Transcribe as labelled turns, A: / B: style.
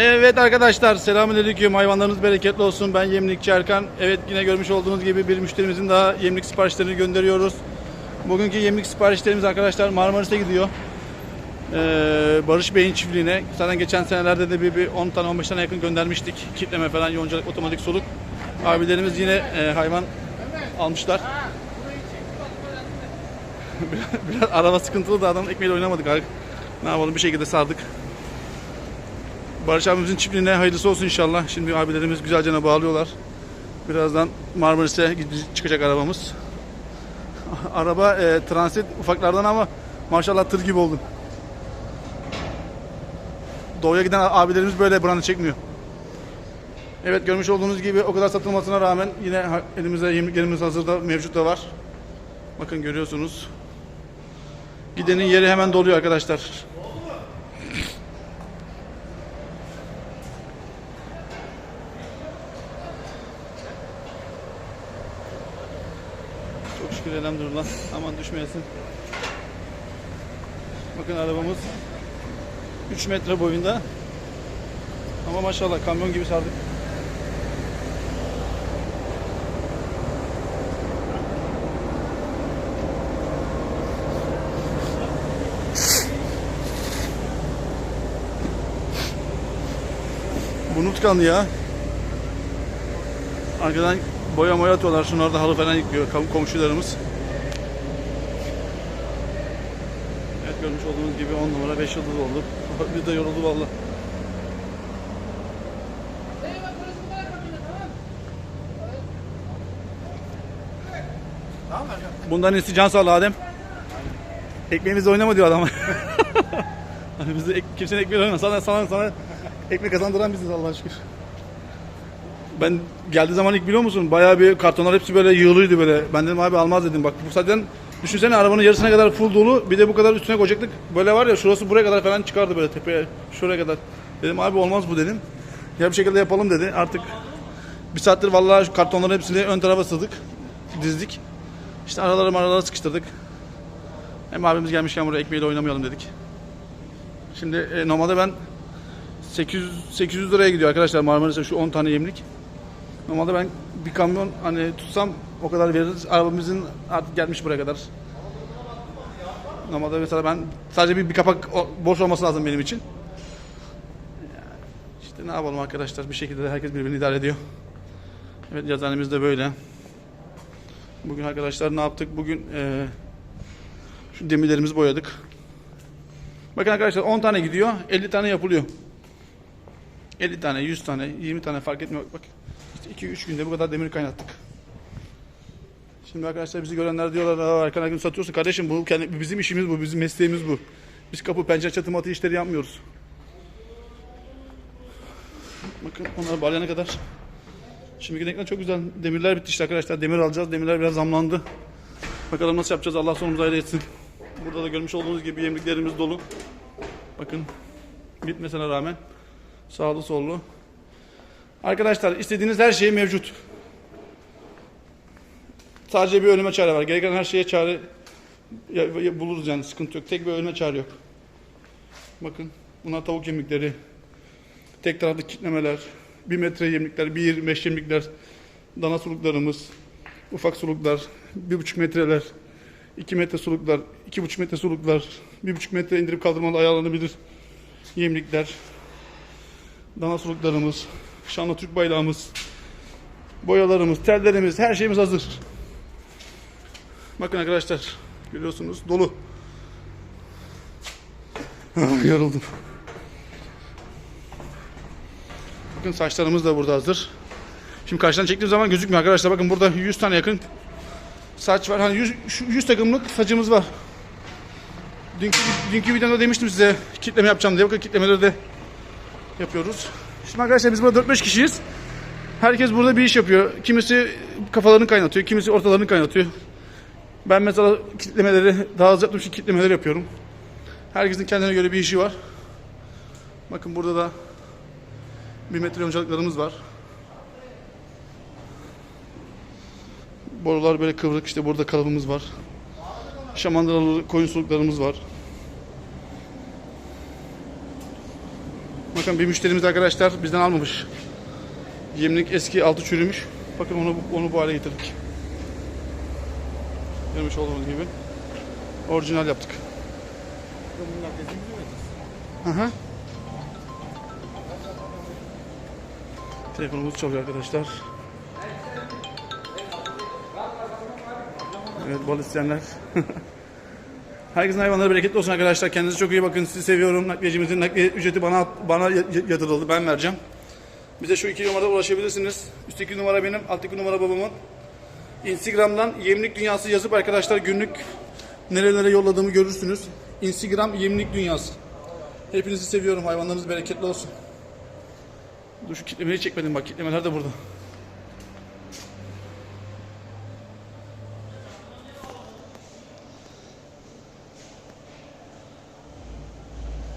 A: Evet arkadaşlar selamünaleyküm. Hayvanlarınız bereketli olsun. Ben Yemlikçi Erkan Evet yine görmüş olduğunuz gibi bir müşterimizin daha yemlik siparişlerini gönderiyoruz. Bugünkü yemlik siparişlerimiz arkadaşlar Marmaris'e gidiyor. Ee, Barış Bey'in çiftliğine. Zaten geçen senelerde de bir, bir 10 tane 15 tane yakın göndermiştik. Kitleme falan yoncalık otomatik soluk. Abilerimiz yine e, hayvan almışlar. Biraz, araba sıkıntılı da adam ekmeğiyle oynamadık. Abi. Ne yapalım bir şekilde sardık Barış abimizin çiftliğine hayırlısı olsun inşallah. Şimdi abilerimiz güzelce bağlıyorlar. Birazdan Marmaris'e çıkacak arabamız. Araba e, transit ufaklardan ama maşallah tır gibi oldu. Doğuya giden abilerimiz böyle branda çekmiyor. Evet görmüş olduğunuz gibi o kadar satılmasına rağmen yine elimizde yemliklerimiz hazırda mevcut da var. Bakın görüyorsunuz. Gidenin yeri hemen doluyor arkadaşlar. Çok şükür elhamdülillah. Aman düşmeyesin. Bakın arabamız 3 metre boyunda. Ama maşallah kamyon gibi sardık. Bunu tıkandı ya. Arkadan boya moya atıyorlar. Şunlar da halı falan yıkıyor kom- komşularımız. Evet görmüş olduğunuz gibi 10 numara 5 yıldız oldu. Bir de yoruldu valla. Bundan iyisi can sağlığı Adem. Ekmeğimizle oynama diyor adam. hani bizi ek, kimsenin ekmeğiyle oynama. Sana, sana, sana ekmek kazandıran biziz Allah'a şükür. Ben geldiği zaman ilk biliyor musun? Bayağı bir kartonlar hepsi böyle yığılıydı böyle. Ben dedim abi almaz dedim. Bak bu zaten düşünsene arabanın yarısına kadar full dolu. Bir de bu kadar üstüne koyacaktık. Böyle var ya şurası buraya kadar falan çıkardı böyle tepeye. Şuraya kadar. Dedim abi olmaz bu dedim. Ya bir şekilde yapalım dedi. Artık bir saattir vallahi şu kartonların hepsini ön tarafa sığdık. Dizdik. İşte aralara maralara sıkıştırdık. Hem abimiz gelmişken buraya ekmeğiyle oynamayalım dedik. Şimdi e, normalde ben 800 800 liraya gidiyor arkadaşlar Marmaris'e şu 10 tane yemlik. Normalde ben bir kamyon hani tutsam o kadar veririz. Arabamızın artık gelmiş buraya kadar. Normalde mesela ben sadece bir, bir kapak boş olması lazım benim için. İşte ne yapalım arkadaşlar bir şekilde de herkes birbirini idare ediyor. Evet yazanemiz de böyle. Bugün arkadaşlar ne yaptık? Bugün eee şu demirlerimizi boyadık. Bakın arkadaşlar 10 tane gidiyor, 50 tane yapılıyor. 50 tane, 100 tane, 20 tane fark etmiyor. Bak işte 2-3 günde bu kadar demir kaynattık. Şimdi arkadaşlar bizi görenler diyorlar Aa, Erkan Erkan satıyorsun. Kardeşim bu kendi, bizim işimiz bu, bizim mesleğimiz bu. Biz kapı, pencere, çatı matı işleri yapmıyoruz. Bakın onları balyana kadar. Şimdi renkler çok güzel. Demirler bitti işte arkadaşlar. Demir alacağız. Demirler biraz zamlandı. Bakalım nasıl yapacağız. Allah sonumuzu hayır etsin. Burada da görmüş olduğunuz gibi yemliklerimiz dolu. Bakın bitmesine rağmen sağlı sollu. Arkadaşlar istediğiniz her şey mevcut. Sadece bir ölüme çare var. Gereken her şeye çare buluruz yani sıkıntı yok. Tek bir ölüme çare yok. Bakın bunlar tavuk yemlikleri. Tek taraflı kitlemeler. Bir metre yemlikler, bir meş yemlikler. Dana suluklarımız. Ufak suluklar. Bir buçuk metreler. 2 metre suluklar, 2,5 metre suluklar, 1,5 metre indirip kaldırmalı ayarlanabilir yemlikler, dana suluklarımız, şanlı Türk bayrağımız, boyalarımız, tellerimiz, her şeyimiz hazır. Bakın arkadaşlar, görüyorsunuz dolu. Ah, Yoruldum. Bakın saçlarımız da burada hazır. Şimdi karşıdan çektiğim zaman gözükmüyor arkadaşlar. Bakın burada 100 tane yakın saç var. Hani 100, şu 100 takımlık saçımız var. Dünkü, dünkü videomda demiştim size kitleme yapacağım diye. Bakın kitlemeleri de yapıyoruz. Şimdi arkadaşlar biz burada 4-5 kişiyiz. Herkes burada bir iş yapıyor. Kimisi kafalarını kaynatıyor, kimisi ortalarını kaynatıyor. Ben mesela kitlemeleri daha az yaptığım için kitlemeleri yapıyorum. Herkesin kendine göre bir işi var. Bakın burada da bir metre yoncalıklarımız var. Borular böyle kıvrık işte burada kalıbımız var. Şamandıralı koyun suluklarımız var. Bakın bir müşterimiz arkadaşlar bizden almamış. Yemlik eski altı çürümüş. Bakın onu onu bu hale getirdik. Görmüş olduğunuz gibi. Orijinal yaptık. Hı hı. Telefonumuz çalıyor arkadaşlar. Evet bal isteyenler. Herkesin hayvanları bereketli olsun arkadaşlar. Kendinize çok iyi bakın. Sizi seviyorum. Nakliyecimizin nakliye ücreti bana bana ya- yatırıldı. Ben vereceğim. Bize şu iki numarada ulaşabilirsiniz. Üstteki numara benim, alttaki numara babamın. Instagram'dan Yemlik Dünyası yazıp arkadaşlar günlük nerelere yolladığımı görürsünüz. Instagram Yemlik Dünyası. Hepinizi seviyorum. Hayvanlarınız bereketli olsun. Dur şu kitlemeyi çekmedim bak. Kitlemeler de burada.